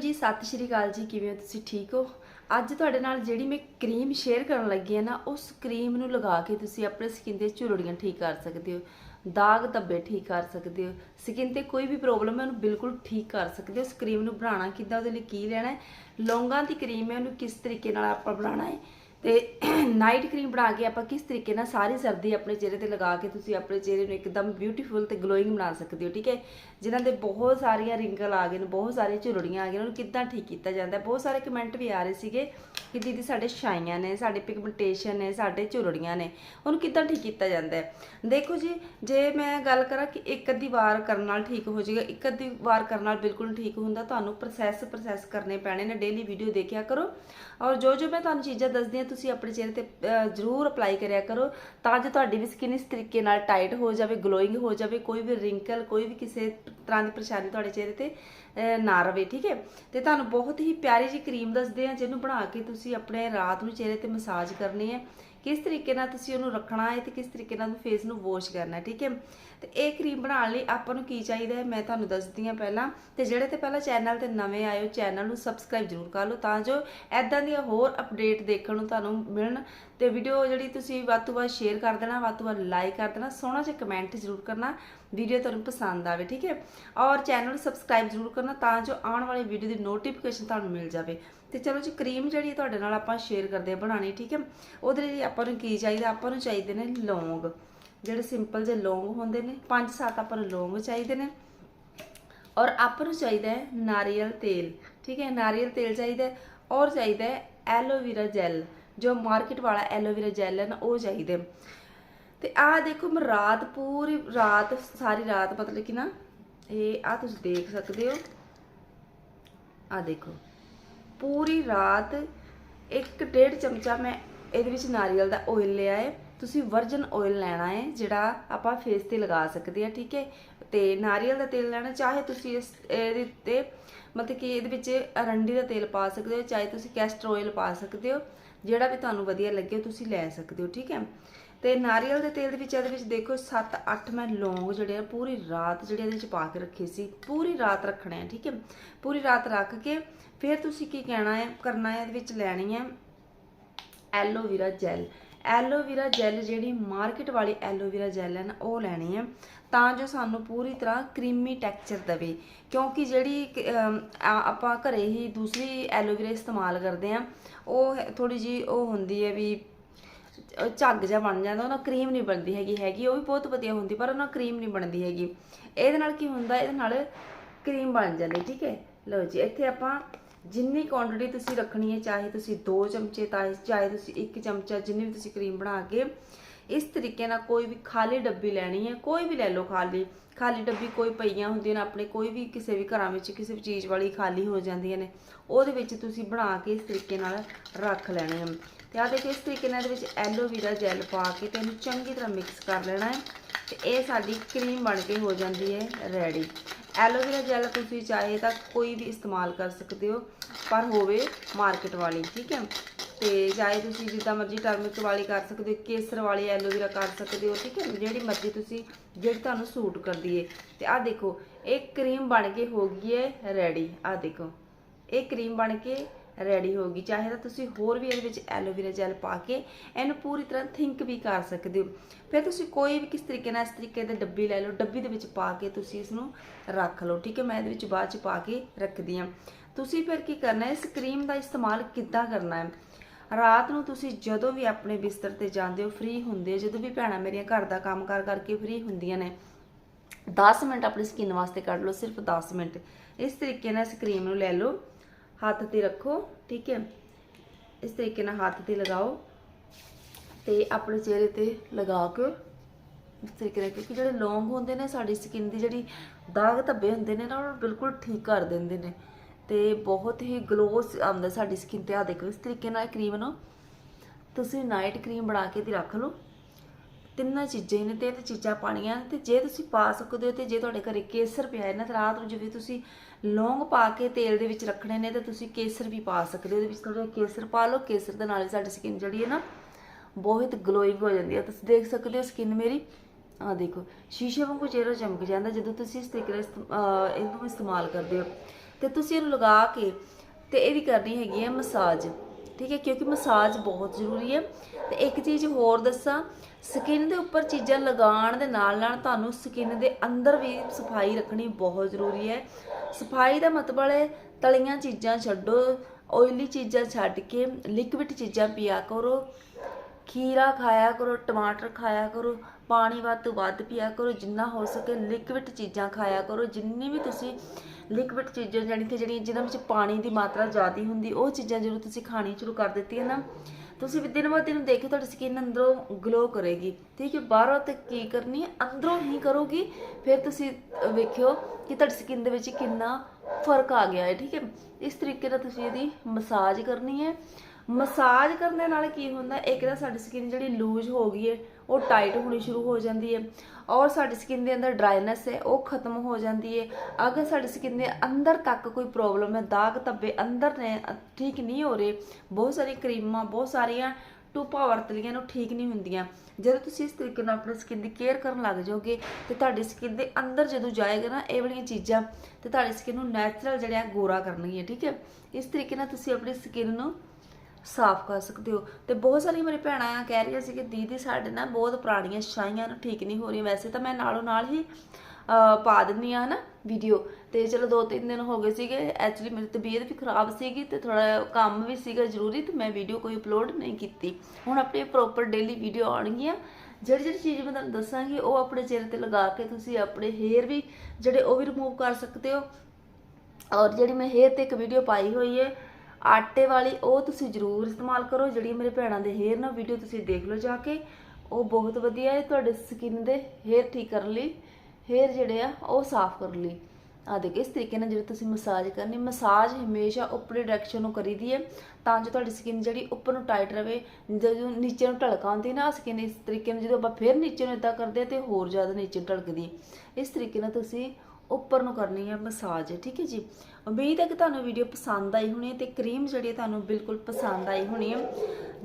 ਜੀ, ਸਤਿ ਸ਼੍ਰੀ ਅਕਾਲ ਜੀ। ਕਿਵੇਂ ਹੋ? ਤੁਸੀਂ ਠੀਕ ਹੋ? ਅੱਜ ਤੁਹਾਡੇ ਨਾਲ ਜਿਹੜੀ ਮੈਂ ਕਰੀਮ ਸ਼ੇਅਰ ਕਰਨ ਲੱਗੀ ਆ ਨਾ, ਉਸ ਕਰੀਮ ਨੂੰ ਲਗਾ ਕੇ ਤੁਸੀਂ ਆਪਣੇ ਸਕਿਨ ਦੇ ਝੁਰੜੀਆਂ ਠੀਕ ਕਰ ਸਕਦੇ ਹੋ। ਦਾਗ ਧੱਬੇ ਠੀਕ ਕਰ ਸਕਦੇ ਹੋ। ਸਕਿਨ ਤੇ ਕੋਈ ਵੀ ਪ੍ਰੋਬਲਮ ਹੈ, ਉਹਨੂੰ ਬਿਲਕੁਲ ਠੀਕ ਕਰ ਸਕਦੇ ਹੋ। ਉਸ ਕਰੀਮ ਨੂੰ ਬਣਾਉਣਾ ਕਿੱਦਾਂ, ਉਹਦੇ ਲਈ ਕੀ ਲੈਣਾ ਹੈ? ਲੌਂਗਾਂ ਦੀ ਕਰੀਮ ਹੈ, ਉਹਨੂੰ ਕਿਸ ਤਰੀਕੇ ਨਾਲ ਆਪਾਂ ਬਣਾਉਣਾ ਹੈ? ਤੇ ਨਾਈਟ ਕਰੀਮ ਬਣਾ ਕੇ ਆਪਾਂ ਕਿਸ ਤਰੀਕੇ ਨਾਲ ਸਾਰੀ ਸਰਦੀ ਆਪਣੇ ਚਿਹਰੇ ਤੇ ਲਗਾ ਕੇ ਤੁਸੀਂ ਆਪਣੇ ਚਿਹਰੇ ਨੂੰ ਇੱਕਦਮ ਬਿਊਟੀਫੁਲ ਤੇ ਗਲੋਇੰਗ ਬਣਾ ਸਕਦੇ ਹੋ, ਠੀਕ ਹੈ? ਜਿਨ੍ਹਾਂ ਦੇ ਬਹੁਤ ਸਾਰੀਆਂ ਰਿੰਕਲ ਆ ਗਏ ਨੇ, ਬਹੁਤ ਸਾਰੀਆਂ ਝੁਰੜੀਆਂ ਆ ਗਈਆਂ ਉਹਨੂੰ ਕਿੱਦਾਂ ਠੀਕ ਕੀਤਾ ਜਾਂਦਾ ਬਹੁਤ ਸਾਰੇ ਕਮੈਂਟ ਵੀ ਆ ਰਹੇ ਸੀਗੇ। ਕਿ ਦੀਦੀ ਸਾਡੇ ਛਾਈਆਂ ਨੇ, ਸਾਡੇ ਪਿਗਮੈਂਟੇਸ਼ਨ ਨੇ, ਸਾਡੇ ਝੁਰੜੀਆਂ ਨੇ, ਉਹਨੂੰ ਕਿੱਦਾਂ ਠੀਕ ਕੀਤਾ ਜਾਂਦਾ ਹੈ? ਦੇਖੋ ਜੀ, ਜੇ ਮੈਂ ਗੱਲ ਕਰਾਂ ਕਿ ਇੱਕ ਅੱਧੀ ਵਾਰ ਕਰਨ ਨਾਲ ਠੀਕ ਹੋ ਜਾਏਗਾ, ਇੱਕ ਅੱਧੀ ਵਾਰ ਕਰਨ ਨਾਲ ਬਿਲਕੁਲ ਠੀਕ ਹੁੰਦਾ, ਤੁਹਾਨੂੰ ਪ੍ਰੋਸੈਸ ਪ੍ਰੋਸੈਸ ਕਰਨੇ ਪੈਣੇ ਨੇ ਡੇਲੀ ਵੀਡੀਓ ਦੇਖਿਆ ਕਰੋ। ਔਰ ਜੋ ਜੋ ਮੈਂ ਤੁਹਾਨੂੰ ਚੀਜ਼ਾਂ ਦੱਸਦੀ ਹਾਂ, ਤੁਸੀਂ ਆਪਣੇ ਚਿਹਰੇ ਤੇ ਜ਼ਰੂਰ ਅਪਲਾਈ ਕਰਿਆ ਕਰੋ, ਤਾਂ ਜੋ ਤੁਹਾਡੀ ਵੀ ਸਕਿਨ ਇਸ ਤਰੀਕੇ ਨਾਲ ਟਾਈਟ ਹੋ ਜਾਵੇ ਗਲੋਇੰਗ ਹੋ ਜਾਵੇ, ਕੋਈ ਵੀ ਰਿੰਕਲ ਕੋਈ ਵੀ ਕਿਸੇ ਤਰ੍ਹਾਂ ਦੀ ਪਰੇਸ਼ਾਨੀ ਤੁਹਾਡੇ ਚਿਹਰੇ ਤੇ ਨਾ ਰਵੇ, ਠੀਕ ਹੈ? ਤੇ ਤੁਹਾਨੂੰ ਬਹੁਤ ਹੀ ਪਿਆਰੀ ਜੀ ਕਰੀਮ ਦੱਸਦੇ ਆ, ਜਿਹਨੂੰ ਬਣਾ ਕੇ ਤੁਸੀਂ ਆਪਣੇ ਰਾਤ ਨੂੰ ਚਿਹਰੇ ਤੇ ਮਸਾਜ ਕਰਨੀ ਹੈ ਕਿਸ ਤਰੀਕੇ ਨਾਲ ਤੁਸੀਂ ਉਹਨੂੰ ਰੱਖਣਾ ਹੈ ਤੇ ਕਿਸ ਤਰੀਕੇ ਨਾਲ ਫੇਸ ਨੂੰ ਵਾਸ਼ ਕਰਨਾ ਠੀਕ ਹੈ? ਤੇ ਇਹ ਕਰੀਮ ਬਣਾਉਣ ਲਈ ਆਪਾਂ ਨੂੰ ਕੀ ਚਾਹੀਦਾ ਹੈ? ਮੈਂ ਤੁਹਾਨੂੰ ਦੱਸਦੀ ਹਾਂ ਪਹਿਲਾਂ ਤੇ ਜਿਹੜੇ ਤੇ ਪਹਿਲਾਂ ਚੈਨਲ ਤੇ ਨਵੇਂ ਆਏ ਹੋ ਚੈਨਲ ਨੂੰ ਸਬਸਕ੍ਰਾਈਬ ਜ਼ਰੂਰ ਕਰ ਲਓ ਤਾਂ ਜੋ ਐਦਾਂ ਦੀਆਂ ਹੋਰ ਅਪਡੇਟ ਦੇਖਣ ਨੂੰ ਤੁਹਾਨੂੰ ਮਿਲਣ ਤੇ ਵੀਡੀਓ ਜਿਹੜੀ ਤੁਸੀਂ ਵੱਧ ਤੋਂ ਵੱਧ ਸ਼ੇਅਰ ਕਰ ਦੇਣਾ, ਵੱਧ ਤੋਂ ਵੱਧ ਲਾਈਕ ਕਰ ਦੇਣਾ, ਸੋਹਣਾ ਜਿਹਾ ਕਮੈਂਟ ਜ਼ਰੂਰ ਕਰਨਾ ਵੀਡੀਓ ਤੁਹਾਨੂੰ ਪਸੰਦ ਆਵੇ, ਠੀਕ ਹੈ? ਔਰ ਚੈਨਲ ਨੂੰ ਸਬਸਕ੍ਰਾਈਬ ਜ਼ਰੂਰ ਕਰਨਾ ਤਾਂ ਜੋ ਆਉਣ ਵਾਲੀ ਵੀਡੀਓ ਦੀ ਨੋਟੀਫਿਕੇਸ਼ਨ ਤੁਹਾਨੂੰ ਮਿਲ ਜਾਵੇ। ਤੇ ਚਲੋ ਜੀ ਕਰੀਮ ਜਿਹੜੀ ਤੁਹਾਡੇ ਨਾਲ ਆਪਾਂ ਸ਼ੇਅਰ ਕਰਦੇ ਆ ਬਣਾਣੀ ਠੀਕ ਹੈ? ਉਹਦੇ ਲਈ ਆਪਾਂ ਨੂੰ ਕੀ ਚਾਹੀਦਾ? ਆਪਾਂ ਨੂੰ ਚਾਹੀਦੇ ਨੇ ਲੌਂਗ। ਜਿਹੜੇ ਸਿੰਪਲ ਜਿਹੇ ਲੌਂਗ ਹੁੰਦੇ ਨੇ 5-7 ਆਪਾਂ ਨੂੰ ਲੌਂਗ ਚਾਹੀਦੇ ਨੇ। ਔਰ ਆਪਾਂ ਨੂੰ ਚਾਹੀਦਾ ਹੈ ਨਾਰੀਅਲ ਤੇਲ, ਠੀਕ ਹੈ? ਨਾਰੀਅਲ ਤੇਲ ਚਾਹੀਦਾ ਹੈ ਔਰ ਚਾਹੀਦਾ ਹੈ ਐਲੋਵੇਰਾ ਜੈਲ ਜੋ ਮਾਰਕੀਟ ਵਾਲਾ ਐਲੋਵੇਰਾ ਜੈਲ ਹੈ ਨਾ, ਉਹ ਚਾਹੀਦਾ ਹੈ। ਤੇ ਆਹ ਦੇਖੋ, ਮੈਂ ਰਾਤ ਪੂਰੀ ਰਾਤ, ਸਾਰੀ ਰਾਤ ਮਤਲਬ ਕਿ ਨਾ, ਇਹ ਆ ਤੁਸੀਂ ਦੇਖ ਸਕਦੇ ਹੋ। ਆ ਦੇਖੋ। ਪੂਰੀ ਰਾਤ ਇੱਕ ਡੇਢ ਚਮਚਾ ਮੈਂ ਇਹਦੇ ਵਿੱਚ ਨਾਰੀਅਲ ਦਾ ਆਇਲ ਲਿਆ ਹੈ। ਤੁਸੀਂ ਵਰਜਨ ਆਇਲ ਲੈਣਾ ਹੈ, ਜਿਹੜਾ ਆਪਾਂ ਫੇਸ ਤੇ ਲਗਾ ਸਕਦੇ ਆ ਠੀਕ ਹੈ? ਤੇ ਨਾਰੀਅਲ ਦਾ ਤੇਲ ਲੈਣਾ, ਚਾਹੇ ਤੁਸੀਂ ਇਸ ਇਹਦੇ ਉੱਤੇ ਮਤਲਬ ਕਿ ਇਹਦੇ ਵਿੱਚ ਅਰੰਡੀ ਦਾ ਤੇਲ ਪਾ ਸਕਦੇ ਹੋ, ਚਾਹੇ ਤੁਸੀਂ ਕੈਸਟਰ ਆਇਲ ਪਾ ਸਕਦੇ ਹੋ, ਜਿਹੜਾ ਵੀ ਤੁਹਾਨੂੰ ਵਧੀਆ ਲੱਗੇ ਉਹ ਤੁਸੀਂ ਲੈ ਸਕਦੇ ਹੋ, ਠੀਕ ਹੈ? ਤੇ ਨਾਰੀਅਲ ਦੇ ਤੇਲ ਦੇ ਵਿੱਚ, ਇਹਦੇ ਵਿੱਚ ਦੇਖੋ 7-8 ਮੈਂ ਲੌਂਗ ਜਿਹੜੇ ਆ, ਪੂਰੀ ਰਾਤ ਜਿਹੜੇ ਇਹਦੇ ਵਿੱਚ ਪਾ ਕੇ ਰੱਖੇ ਸੀ। ਪੂਰੀ ਰਾਤ ਰੱਖਣਾ ਆ, ਠੀਕ ਹੈ? ਪੂਰੀ ਰਾਤ ਰੱਖ ਕੇ ਫਿਰ ਤੁਸੀਂ ਕੀ ਕਹਿਣਾ ਹੈ? ਕਰਨਾ ਹੈ, ਇਹਦੇ ਵਿੱਚ ਲੈਣੀ ਹੈ aloe vera gel aloe vera gel ਜਿਹੜੀ ਮਾਰਕੀਟ ਵਾਲੀ ਐਲੋਵੇਰਾ ਜੈਲ ਹੈ ਨਾ, ਉਹ ਲੈਣੀ ਹੈ ਤਾਂ ਜੋ ਸਾਨੂੰ ਪੂਰੀ ਤਰ੍ਹਾਂ ਕਰੀਮੀ ਟੈਕਸਚਰ ਦੇਵੇ। ਕਿਉਂਕਿ ਜਿਹੜੀ ਆਪਾਂ ਘਰੇ ਹੀ ਦੂਸਰੀ ਐਲੋਵੇਰਾ ਇਸਤੇਮਾਲ ਕਰਦੇ ਆ ਉਹ ਥੋੜੀ ਜੀ ਉਹ ਹੁੰਦੀ ਹੈ ਵੀ ਝੱਗ ਜਿਹਾ ਬਣ ਜਾਂਦਾ, ਉਹਨਾਂ ਕਰੀਮ ਨਹੀਂ ਬਣਦੀ ਹੈਗੀ ਹੈਗੀ ਉਹ ਵੀ ਬਹੁਤ ਵਧੀਆ ਹੁੰਦੀ, ਪਰ ਉਹਨਾਂ ਕਰੀਮ ਨਹੀਂ ਬਣਦੀ ਹੈਗੀ। ਇਹਦੇ ਨਾਲ ਕੀ ਹੁੰਦਾ, ਇਹਦੇ ਨਾਲ ਕਰੀਮ ਬਣ ਜਾਂਦੀ, ਠੀਕ ਹੈ? ਲਓ ਜੀ, ਇੱਥੇ ਆਪਾਂ ਜਿੰਨੀ ਕੁਆਂਟੀਟੀ ਤੁਸੀਂ ਰੱਖਣੀ ਹੈ, ਚਾਹੇ ਤੁਸੀਂ 2 ਚਮਚੇ, ਤਾਂ ਚਾਹੇ ਤੁਸੀਂ 1 ਚਮਚਾ ਜਿੰਨੀ ਵੀ ਤੁਸੀਂ ਕਰੀਮ ਬਣਾ ਕੇ ਇਸ ਤਰੀਕੇ ਨਾਲ ਕੋਈ ਵੀ ਖਾਲੀ ਡੱਬੀ ਲੈਣੀ ਹੈ, ਕੋਈ ਵੀ ਲੈ ਲਓ ਖਾਲੀ ਖਾਲੀ ਡੱਬੀ ਕੋਈ ਪਈਆਂ ਹੁੰਦੀਆਂ ਨੇ, ਆਪਣੇ ਕੋਈ ਵੀ ਕਿਸੇ ਵੀ ਘਰਾਂ ਵਿੱਚ ਕਿਸੇ ਵੀ ਚੀਜ਼ ਵਾਲੀ ਖਾਲੀ ਹੋ ਜਾਂਦੀਆਂ ਨੇ, ਉਹਦੇ ਵਿੱਚ ਤੁਸੀਂ ਬਣਾ ਕੇ ਇਸ ਤਰੀਕੇ ਨਾਲ ਰੱਖ ਲੈਣੇ ਹਨ ਤੇ ਆ ਦੇਖੋ, ਇਸ ਤਰੀਕੇ ਨਾਲ ਇਹਦੇ ਵਿੱਚ ਐਲੋਵੀਰਾ ਜੈਲ ਪਾ ਕੇ ਤੇ ਇਹਨੂੰ ਚੰਗੀ ਤਰ੍ਹਾਂ ਮਿਕਸ ਕਰ ਲੈਣਾ ਹੈ ਤੇ ਇਹ ਸਾਡੀ ਕਰੀਮ ਬਣ ਕੇ ਹੋ ਜਾਂਦੀ ਹੈ ਰੈਡੀ ਐਲੋਵੇਰਾ ਜੈਲ ਤੁਸੀਂ ਚਾਹੇ ਤਾਂ ਕੋਈ ਵੀ ਇਸਤੇਮਾਲ ਕਰ ਸਕਦੇ ਹੋ, ਪਰ ਹੋਵੇ ਮਾਰਕੀਟ ਵਾਲੀ, ਠੀਕ ਹੈ। ਤੇ ਚਾਹੇ ਤੁਸੀਂ, ਜਿੱਦਾਂ ਮਰਜ਼ੀ ਟਰਮਿਕ ਵਾਲੀ ਕਰ ਸਕਦੇ ਹੋ, ਕੇਸਰ ਵਾਲੀ ਐਲੋਵੇਰਾ ਕਰ ਸਕਦੇ ਹੋ, ਠੀਕ ਹੈ ਜਿਹੜੀ ਮਰਜ਼ੀ ਤੁਸੀਂ, ਜਿਹੜੀ ਤੁਹਾਨੂੰ ਸੂਟ ਕਰਦੀ ਏ। ਤੇ ਆਹ ਦੇਖੋ, ਇਹ ਕਰੀਮ ਬਣ ਕੇ ਹੋ ਗਈ ਹੈ ਰੈਡੀ ਆਹ ਦੇਖੋ, ਇਹ ਕਰੀਮ ਬਣ ਕੇ ਰੈਡੀ ਹੋ ਗਈ। ਚਾਹੇ ਤਾਂ ਤੁਸੀਂ ਹੋਰ ਵੀ ਇਹਦੇ ਵਿੱਚ ਐਲੋਵੇਰਾ ਜੈਲ ਪਾ ਕੇ ਇਹਨੂੰ ਪੂਰੀ ਤਰ੍ਹਾਂ ਥਿੰਕ ਵੀ ਕਰ ਸਕਦੇ ਹੋ। ਫਿਰ ਤੁਸੀਂ ਕੋਈ ਵੀ ਕਿਸ ਤਰੀਕੇ ਨਾਲ ਇਸ ਤਰੀਕੇ ਦੇ ਡੱਬੀ ਲੈ ਲਓ, ਡੱਬੀ ਦੇ ਵਿੱਚ ਪਾ ਕੇ ਤੁਸੀਂ ਇਸ ਨੂੰ ਰੱਖ ਲਓ, ਠੀਕ ਹੈ? ਮੈਂ ਇਹਦੇ ਵਿੱਚ ਬਾਅਦ ਚ ਪਾ ਕੇ ਰੱਖਦੀ ਹਾਂ ਤੁਸੀਂ ਫਿਰ ਕੀ ਕਰਨਾ ਹੈ, ਇਸ ਕਰੀਮ ਦਾ ਇਸਤੇਮਾਲ ਕਿੱਦਾਂ ਕਰਨਾ ਹੈ? ਰਾਤ ਨੂੰ ਤੁਸੀਂ ਜਦੋਂ ਵੀ ਆਪਣੇ ਬਿਸਤਰ ਤੇ ਜਾਂਦੇ ਹੋ ਫ੍ਰੀ ਹੁੰਦੇ ਹੋ, ਜਦੋਂ ਵੀ ਭੈਣਾਂ ਮੇਰੀਆਂ ਘਰ ਦਾ ਕੰਮ ਕਾਰ ਕਰਕੇ ਫ੍ਰੀ ਹੁੰਦੀਆਂ ਨੇ 10 ਮਿੰਟ ਆਪਣੀ ਸਕਿਨ ਵਾਸਤੇ ਕੱਢ ਲਓ, ਸਿਰਫ 10 ਮਿੰਟ। ਇਸ ਤਰੀਕੇ ਨਾਲ ਇਸ ਕਰੀਮ ਨੂੰ ਲੈ ਲਓ, ਹੱਥ ਤੇ ਰੱਖੋ, ਠੀਕ ਹੈ? ਇਸ ਤਰੀਕੇ ਨਾਲ ਹੱਥ ਤੇ ਲਗਾਓ ਤੇ ਆਪਣੇ ਚਿਹਰੇ ਤੇ ਲਗਾ ਕੇ, ਇਸ ਤਰੀਕੇ ਨਾਲ, ਕਿਉਂਕਿ ਜਿਹੜੇ ਲੌਂਗ ਹੁੰਦੇ ਨੇ, ਸਾਡੀ ਸਕਿਨ ਦੀ ਜਿਹੜੀ ਦਾਗ ਧੱਬੇ ਹੁੰਦੇ ਨੇ ਨਾ, ਉਹ ਬਿਲਕੁਲ ਠੀਕ ਕਰ ਦਿੰਦੇ ਨੇ। ਤੇ ਬਹੁਤ ਹੀ ਗਲੋ ਆਉਂਦਾ ਸਾਡੀ ਸਕਿਨ ਤੇ ਆ ਦੇਖੋ ਇਸ ਤਰੀਕੇ ਨਾਲ ਕਰੀਮ ਨੂੰ ਤੁਸੀਂ ਨਾਈਟ ਕਰੀਮ ਬਣਾ ਕੇ ਤੇ ਰੱਖ ਲਓ। ਤਿੰਨਾਂ ਚੀਜ਼ਾਂ ਨੇ ਤੇ ਇਹ ਚੀਜ਼ਾਂ ਪਾਣੀਆਂ ਤੇ ਜੇ ਤੁਸੀਂ ਪਾ ਸਕਦੇ ਹੋ ਤੇ ਜੇ ਤੁਹਾਡੇ ਘਰੇ ਕੇਸਰ ਪਿਆ ਹੈ ਨਾ, ਤੇ ਰਾਤ ਨੂੰ ਜਿਵੇਂ ਤੁਸੀਂ ਲੌਂਗ ਪਾ ਕੇ ਤੇਲ ਦੇ ਵਿੱਚ ਰੱਖਣੇ ਨੇ ਤਾਂ ਤੁਸੀਂ ਕੇਸਰ ਵੀ ਪਾ ਸਕਦੇ ਹੋ ਉਹਦੇ ਵਿੱਚ ਥੋੜਾ ਕੇਸਰ ਪਾ ਲਓ, ਕੇਸਰ ਦੇ ਨਾਲ ਹੀ ਸਾਡੀ ਸਕਿਨ ਜਿਹੜੀ ਹੈ ਨਾ ਬਹੁਤ ਗਲੋਇੰਗ ਹੋ ਜਾਂਦੀ ਹੈ। ਤੁਸੀਂ ਦੇਖ ਸਕਦੇ ਹੋ ਸਕਿਨ ਮੇਰੀ ਆ ਦੇਖੋ, ਸ਼ੀਸ਼ੇ ਵਾਂਗੂ ਚਿਹਰਾ ਚਮਕ ਜਾਂਦਾ ਜਦੋਂ ਤੁਸੀਂ ਇਸ ਤਰੀਕੇ ਨਾਲ ਇਸਤ- ਅਹ ਇਹਨੂੰ ਇਸਤੇਮਾਲ ਕਰਦੇ ਹੋ। ਤੇ ਤੁਸੀਂ ਇਹਨੂੰ ਲਗਾ ਕੇ ਤੇ ਇਹਦੀ ਕਰਨੀ ਹੈਗੀ ਹੈ ਮਸਾਜ, ਠੀਕ ਹੈ? ਕਿਉਂਕਿ ਮਸਾਜ ਬਹੁਤ ਜ਼ਰੂਰੀ ਹੈ। ਤੇ ਇੱਕ ਚੀਜ਼ ਹੋਰ ਦੱਸਾਂ, ਸਕਿਨ ਦੇ ਉੱਪਰ ਚੀਜ਼ਾਂ ਲਗਾਉਣ ਦੇ ਨਾਲ ਨਾਲ ਤੁਹਾਨੂੰ ਸਕਿਨ ਦੇ ਅੰਦਰ ਵੀ ਸਫ਼ਾਈ ਰੱਖਣੀ ਬਹੁਤ ਜ਼ਰੂਰੀ ਹੈ। ਸਫ਼ਾਈ ਦਾ ਮਤਲਬ ਹੈ ਤਲੀਆਂ ਚੀਜ਼ਾਂ ਛੱਡੋ ਆਇਲੀ ਚੀਜ਼ਾਂ ਛੱਡ ਕੇ ਲਿਕਵਿਡ ਚੀਜ਼ਾਂ ਪੀਆ ਕਰੋ। ਖੀਰਾ ਖਾਇਆ ਕਰੋ, ਟਮਾਟਰ ਖਾਇਆ ਕਰੋ ਪਾਣੀ ਵੱਧ ਤੋਂ ਵੱਧ ਪੀਆ ਕਰੋ, ਜਿੰਨਾ ਹੋ ਸਕੇ ਲਿਕਵਿਡ ਚੀਜ਼ਾਂ ਖਾਇਆ ਕਰੋ, ਜਿੰਨੀ ਵੀ ਤੁਸੀਂ ਲਿਕਵਿਡ ਚੀਜ਼ਾਂ, ਜਾਣੀ ਕਿ ਜਿਹੜੀਆਂ ਜਿਹਨਾਂ ਵਿੱਚ ਪਾਣੀ ਦੀ ਮਾਤਰਾ ਜ਼ਿਆਦਾ ਹੁੰਦੀ, ਉਹ ਚੀਜ਼ਾਂ ਜਦੋਂ ਤੁਸੀਂ ਖਾਣੀ ਸ਼ੁਰੂ ਕਰ ਦਿੱਤੀਆਂ ਨਾ, ਤੁਸੀਂ ਵੀ ਦਿਨ ਬ ਦਿਨ ਦੇਖੋ ਤੁਹਾਡੀ ਸਕਿਨ ਅੰਦਰੋਂ ਗਲੋ ਕਰੇਗੀ। ਠੀਕ ਹੈ, ਬਾਹਰੋਂ ਤੇ ਕੀ ਕਰਨੀ ਹੈ? ਅੰਦਰੋਂ ਹੀ ਕਰੋਗੀ, ਫਿਰ ਤੁਸੀਂ ਵੇਖਿਓ ਕਿ ਤੁਹਾਡੀ ਸਕਿਨ ਦੇ ਵਿੱਚ ਕਿੰਨਾ ਫ਼ਰਕ ਆ ਗਿਆ ਹੈ। ਠੀਕ ਹੈ, ਇਸ ਤਰੀਕੇ ਨਾਲ ਤੁਸੀਂ ਇਹਦੀ ਮਸਾਜ ਕਰਨੀ ਹੈ। ਮਸਾਜ ਕਰਨ ਦੇ ਨਾਲ ਕੀ ਹੁੰਦਾ, ਇੱਕ ਤਾਂ ਸਾਡੀ ਸਕਿਨ ਜਿਹੜੀ ਲੂਜ਼ ਹੋ ਗਈ ਹੈ ਉਹ ਟਾਈਟ ਹੋਣੀ ਸ਼ੁਰੂ ਹੋ ਜਾਂਦੀ ਹੈ ਔਰ ਸਾਡੀ ਸਕਿਨ ਦੇ ਅੰਦਰ ਡਰਾਈਨੈਸ ਹੈ ਉਹ ਖਤਮ ਹੋ ਜਾਂਦੀ ਹੈ ਅਗਰ ਸਾਡੀ ਸਕਿਨ ਦੇ ਅੰਦਰ ਤੱਕ ਕੋਈ ਪ੍ਰੋਬਲਮ ਹੈ, ਦਾਗ ਧੱਬੇ ਅੰਦਰ ਨੇ, ਠੀਕ ਨਹੀਂ ਹੋ ਰਹੇ, ਬਹੁਤ ਸਾਰੀ ਕਰੀਮਾਂ, ਬਹੁਤ ਸਾਰੀਆਂ ਟੂਪਾਂ ਵਰਤ ਲਈਆਂ ਨੂੰ ਠੀਕ ਨਹੀਂ ਹੁੰਦੀਆਂ, ਜਦੋਂ ਤੁਸੀਂ ਇਸ ਤਰੀਕੇ ਨਾਲ ਆਪਣੀ ਸਕਿਨ ਦੀ ਕੇਅਰ ਕਰਨ ਲੱਗ ਜਾਓਗੇ, ਤੇ ਤੁਹਾਡੀ ਸਕਿਨ ਦੇ ਅੰਦਰ ਜਦੋਂ ਜਾਏਗਾ ਨਾ, ਇਹ ਵਾਲੀਆਂ ਚੀਜ਼ਾਂ, ਤੇ ਤੁਹਾਡੀ ਸਕਿਨ ਨੂੰ ਨੈਚੁਰਲ ਜਿਹੜਾ ਗੋਰਾ ਕਰਨਗੀਆਂ, ਠੀਕ ਹੈ? ਇਸ ਤਰੀਕੇ ਨਾਲ ਤੁਸੀਂ ਆਪਣੀ ਸਕਿਨ ਨੂੰ ਸਾਫ਼ ਕਰ ਸਕਦੇ ਹੋ। ਤੇ ਬਹੁਤ ਸਾਰੀਆਂ ਮੇਰੀ ਭੈਣਾਂ ਕਹਿ ਰਹੀਆਂ ਸੀ ਕਿ ਦੀਦੀ ਸਾਡੇ ਨਾਲ ਬਹੁਤ ਪੁਰਾਣੀਆਂ ਛਾਈਆਂ ਨੂੰ ਠੀਕ ਨਹੀਂ ਹੋ ਰਹੀਆਂ। ਵੈਸੇ ਤਾਂ ਮੈਂ ਨਾਲੋਂ ਨਾਲ ਹੀ ਅਹ, ਪਾ ਦਿੰਨੀ ਆ ਹਨਾ ਵੀਡੀਓ। ਤੇ ਚਲੋ ਦੋ ਤਿੰਨ ਦਿਨ ਹੋ ਗਏ ਸੀਗੇ। ਐਕਚੁਅਲੀ ਮੇਰੀ ਤਬੀਅਤ ਵੀ ਖਰਾਬ ਸੀਗੀ ਤੇ ਥੋੜਾ ਕੰਮ ਵੀ ਸੀਗਾ ਜ਼ਰੂਰੀ ਤੇ ਮੈਂ ਵੀਡੀਓ ਕੋਈ ਅਪਲੋਡ ਨਹੀਂ ਕੀਤੀ। ਹੁਣ ਆਪਣੀ ਪ੍ਰੋਪਰ ਡੇਲੀ ਵੀਡੀਓ ਆਉਣਗੀਆਂ। ਜਿਹੜੀ ਜਿਹੜੀ ਚੀਜ਼ ਮੈਂ ਤੁਹਾਨੂੰ ਦੱਸਾਂਗੀ ਉਹ ਆਪਣੇ ਚਿਹਰੇ ਤੇ ਲਗਾ ਕੇ ਤੁਸੀਂ ਆਪਣੇ ਹੇਅਰ ਵੀ ਜਿਹੜੇ ਉਹ ਵੀ ਰਿਮੂਵ ਕਰ ਸਕਦੇ ਹੋ। ਔਰ ਜਿਹੜੀ ਮੈਂ ਹੇਅਰ ਤੇ ਇੱਕ ਵੀਡੀਓ ਪਾਈ ਹੋਈ ਹੈ ਆਟੇ ਵਾਲੀ ਉਹ ਤੁਸੀਂ ਜ਼ਰੂਰ ਇਸਤੇਮਾਲ ਕਰੋ, ਜਿਹੜੀ ਮੇਰੇ ਭੈਣਾਂ ਦੇ ਹੇਅਰ ਨਾਲ ਵੀਡੀਓ ਤੁਸੀਂ ਦੇਖ ਲਓ ਜਾ ਕੇ। ਉਹ ਬਹੁਤ ਵਧੀਆ ਹੈ, ਤੁਹਾਡੇ ਸਕਿਨ ਦੇ ਹੇਅਰ ਠੀਕ ਕਰਨ ਲਈ ਹੇਅਰ ਜਿਹੜੇ ਆ, ਉਹ ਸਾਫ਼ ਕਰਨ ਲਈ। ਆ ਦੇਖੋ, ਇਸ ਤਰੀਕੇ ਨਾਲ ਜਿਹੜੀ ਤੁਸੀਂ ਮਸਾਜ ਕਰਨੀ ਮਸਾਜ ਹਮੇਸ਼ਾ ਉੱਪਰਲੀ ਡਾਇਰੈਕਸ਼ਨ ਨੂੰ ਕਰੀਦੀ ਹੈ, ਤਾਂ ਜੋ ਤੁਹਾਡੀ ਸਕਿਨ ਜਿਹੜੀ ਉੱਪਰ ਨੂੰ ਟਾਈਟ ਰਵੇ, ਜਦੋਂ ਨੀਚੇ ਨੂੰ ਢਲਕਾ ਆਉਂਦੀ ਨਾ ਸਕਿਨ ਇਸ ਤਰੀਕੇ ਨਾਲ ਜਦੋਂ ਆਪਾਂ ਫਿਰ ਨੀਚੇ ਨੂੰ ਇਦਾਂ ਕਰਦੇ ਹਾਂ ਤੇ ਹੋਰ ਜ਼ਿਆਦਾ ਨੀਚੇ ਨੂੰ ਢਲਕਦੀ ਇਸ ਤਰੀਕੇ ਨਾਲ ਤੁਸੀਂ ਉੱਪਰ ਨੂੰ ਕਰਨੀ ਹੈ ਮਸਾਜ, ਠੀਕ ਹੈ ਜੀ? ਉਮੀਦ ਹੈ ਕਿ ਤੁਹਾਨੂੰ ਵੀਡੀਓ ਪਸੰਦ ਆਈ ਹੋਣੀ ਹੈ ਤੇ ਕਰੀਮ ਜਿਹੜੀ ਹੈ ਤੁਹਾਨੂੰ ਬਿਲਕੁਲ ਪਸੰਦ ਆਈ ਹੋਣੀ ਹੈ।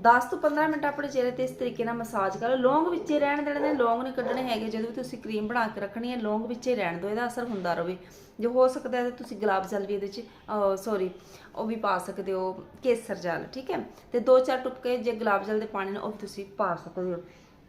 10 ਤੋਂ 15 ਮਿੰਟ ਆਪਣੇ ਚਿਹਰੇ ਤੇ ਇਸ ਤਰੀਕੇ ਨਾਲ ਮਸਾਜ ਕਰੋ ਲੌਂਗ ਵਿੱਚੇ ਰਹਿਣ ਦੇਣੇ ਨੇ ਲੌਂਗ ਨਹੀਂ ਕੱਢਣੇ ਹੈਗੇ, ਜਦੋਂ ਵੀ ਤੁਸੀਂ ਕਰੀਮ ਬਣਾ ਕੇ ਰੱਖਣੀ ਹੈ, ਲੌਂਗ ਵਿੱਚੇ ਰਹਿਣ ਦਿਓ। ਇਹਦਾ ਅਸਰ ਹੁੰਦਾ ਰਹੇ ਜੋ ਹੋ ਸਕਦਾ ਹੈ ਤਾਂ ਤੁਸੀਂ ਗੁਲਾਬ ਜਲ ਵੀ ਇਹਦੇ ਚ ਸੌਰੀ ਉਹ ਵੀ ਪਾ ਸਕਦੇ ਹੋ, ਕੇਸਰ ਜਲ, ਠੀਕ ਹੈ? ਤੇ ਦੋ ਚਾਰ ਟੁਪਕੇ ਜੇ ਗੁਲਾਬ ਜਲ ਦੇ ਪਾਣੀ ਨੇ ਉਹ ਵੀ ਤੁਸੀਂ ਪਾ ਸਕਦੇ ਹੋ।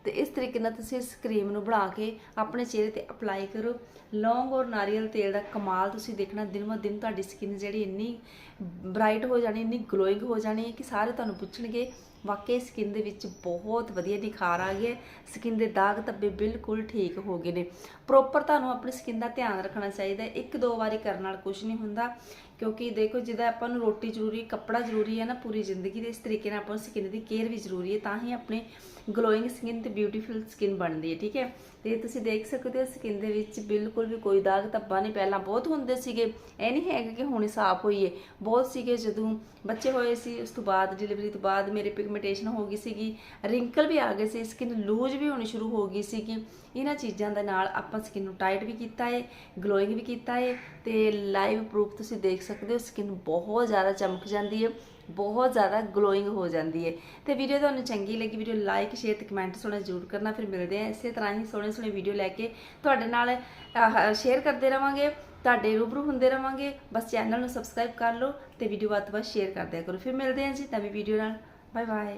ਤੇ ਇਸ ਤਰੀਕੇ ਨਾਲ ਤੁਸੀਂ ਇਸ ਕਰੀਮ ਨੂੰ ਬਣਾ ਕੇ ਆਪਣੇ ਚਿਹਰੇ ਤੇ ਅਪਲਾਈ ਕਰੋ। ਲੌਂਗ ਔਰ ਨਾਰੀਅਲ ਤੇਲ ਦਾ ਕਮਾਲ ਤੁਸੀਂ ਦੇਖਣਾ, ਦਿਨ ਬ ਦਿਨ ਤੁਹਾਡੀ ਸਕਿਨ ਜਿਹੜੀ ਇੰਨੀ ਬ੍ਰਾਈਟ ਹੋ ਜਾਣੀ, ਇੰਨੀ ਗਲੋਇੰਗ ਹੋ ਜਾਣੀ ਹੈ ਕਿ ਸਾਰੇ ਤੁਹਾਨੂੰ ਪੁੱਛਣਗੇ, ਵਾਕਈ ਸਕਿਨ ਦੇ ਵਿੱਚ ਬਹੁਤ ਵਧੀਆ ਨਿਖਾਰ ਆ ਗਿਆ ਸਕਿਨ ਦੇ ਦਾਗ ਧੱਬੇ ਬਿਲਕੁਲ ਠੀਕ ਹੋ ਗਏ ਨੇ। ਪ੍ਰੋਪਰ ਤੁਹਾਨੂੰ ਆਪਣੀ ਸਕਿਨ ਦਾ ਧਿਆਨ ਰੱਖਣਾ ਚਾਹੀਦਾ ਇੱਕ ਦੋ ਵਾਰੀ ਕਰਨ ਨਾਲ ਕੁਝ ਨਹੀਂ ਹੁੰਦਾ। ਕਿਉਂਕਿ ਦੇਖੋ ਜਿੱਦਾਂ ਆਪਾਂ ਨੂੰ ਰੋਟੀ ਜ਼ਰੂਰੀ, ਕੱਪੜਾ ਜ਼ਰੂਰੀ ਹੈ ਨਾ ਪੂਰੀ ਜ਼ਿੰਦਗੀ ਦੇ, ਇਸ ਤਰੀਕੇ ਨਾਲ ਆਪਾਂ ਨੂੰ ਸਕਿਨ ਦੀ ਕੇਅਰ ਵੀ ਜ਼ਰੂਰੀ ਹੈ, ਤਾਂ ਹੀ ਆਪਣੇ ਗਲੋਇੰਗ ਸਕਿਨ ਤੇ ਬਿਊਟੀਫੁਲ ਸਕਿਨ ਬਣਦੀ ਹੈ, ਠੀਕ ਹੈ? ਤੇ ਤੁਸੀਂ ਦੇਖ ਸਕਦੇ ਹੋ ਸਕਿਨ ਦੇ ਵਿੱਚ ਬਿਲਕੁਲ ਵੀ ਕੋਈ ਦਾਗ ਧੱਬਾ ਨਹੀਂ। ਪਹਿਲਾਂ ਬਹੁਤ ਹੁੰਦੇ ਸੀਗੇ, ਇਹ ਨਹੀਂ ਹੈਗਾ ਕਿ ਹੁਣ ਸਾਫ਼ ਹੋਈਏ ਬਹੁਤ ਸੀਗੇ ਜਦੋਂ ਬੱਚੇ ਹੋਏ ਸੀ, ਉਸ ਤੋਂ ਬਾਅਦ ਡਿਲੀਵਰੀ ਤੋਂ ਬਾਅਦ ਮੇਰੇ ਪਿਗਮੈਂਟੇਸ਼ਨ ਹੋ ਗਈ ਸੀਗੀ। ਰਿੰਕਲ ਵੀ ਆ ਗਏ ਸੀ ਸਕਿਨ ਲੂਜ਼ ਵੀ ਹੋਣੀ ਸ਼ੁਰੂ ਹੋ ਗਈ ਸੀਗੀ। ਇਹਨਾਂ ਚੀਜ਼ਾਂ ਦੇ ਨਾਲ ਆਪਾਂ ਸਕਿਨ ਨੂੰ ਟਾਈਟ ਵੀ ਕੀਤਾ ਹੈ ਗਲੋਇੰਗ ਵੀ ਕੀਤਾ ਹੈ ਤੇ ਲਾਈਵ ਪ੍ਰੂਫ ਤੁਸੀਂ ਦੇਖ ਸਕਦੇ ਹੋ ਸਕਿਨ ਬਹੁਤ ਜ਼ਿਆਦਾ ਚਮਕ ਜਾਂਦੀ ਹੈ ਬਹੁਤ ਜ਼ਿਆਦਾ ਗਲੋਇੰਗ ਹੋ ਜਾਂਦੀ ਹੈ। ਤੇ ਵੀਡੀਓ ਤੁਹਾਨੂੰ ਚੰਗੀ ਲੱਗੀ, ਵੀਡੀਓ ਲਾਈਕ ਸ਼ੇਅਰ ਤੇ ਕਮੈਂਟ ਸੋਣਾ ਜ਼ਰੂਰ ਕਰਨਾ। ਫਿਰ ਮਿਲਦੇ ਆ ਇਸੇ ਤਰ੍ਹਾਂ ਹੀ ਸੋਹਣੇ ਸੋਹਣੇ ਵੀਡੀਓ ਲੈ ਕੇ ਤੁਹਾਡੇ ਨਾਲ ਸ਼ੇਅਰ ਕਰਦੇ ਰਵਾਂਗੇ। ਤੁਹਾਡੇ ਰੂਬਰੂ ਹੁੰਦੇ ਰਵਾਂਗੇ। ਬਸ ਚੈਨਲ ਨੂੰ ਸਬਸਕ੍ਰਾਈਬ ਕਰ ਲਓ ਤੇ ਵੀਡੀਓ ਵੱਧ ਤੋਂ ਵੱਧ ਸ਼ੇਅਰ ਕਰ ਕਰੋ। ਫਿਰ ਮਿਲਦੇ ਹਾਂ ਜੀ ਨਵੀਂ ਵੀਡੀਓ ਨਾਲ। Bye bye